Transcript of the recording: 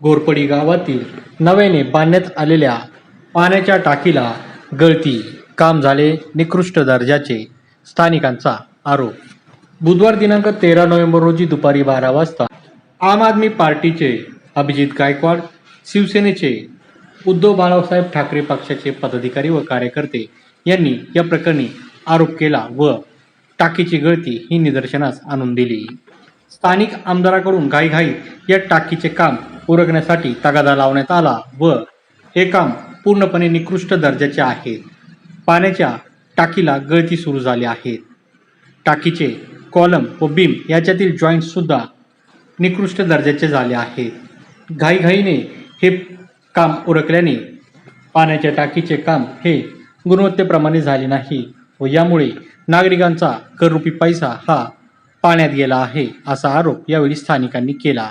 घोरपडी गावातील नव्याने बांधण्यात आलेल्या पाण्याच्या टाकीला गळती. काम झाले निकृष्ट दर्जाचे स्थानिकांचा आरोप. बुधवार दिनांक तेरा नोव्हेंबर रोजी दुपारी बारा वाजता आम आदमी पार्टीचे अभिजित गायकवाड शिवसेनेचे उद्धव बाळासाहेब ठाकरे पक्षाचे पदाधिकारी व कार्यकर्ते यांनी या प्रकरणी आरोप केला व टाकीची गळती ही निदर्शनास आणून दिली. स्थानिक आमदाराकडून घाईघाईत या टाकीचे काम उरकण्यासाठी तगादा लावण्यात आला व हे काम पूर्णपणे निकृष्ट दर्जाचे आहे. पाण्याच्या टाकीला गळती सुरू झाली आहे. टाकीचे कॉलम व बीम याच्यातील जॉईंटसुद्धा निकृष्ट दर्जाचे झाले आहेत घाईघाईने हे काम उरकल्याने पाण्याच्या टाकीचे काम हे गुणवत्तेप्रमाणे झाले नाही व यामुळे नागरिकांचा कररूपी पैसा हा पाण्यात गेला आहे असा आरोप यावेळी स्थानिकांनी केला.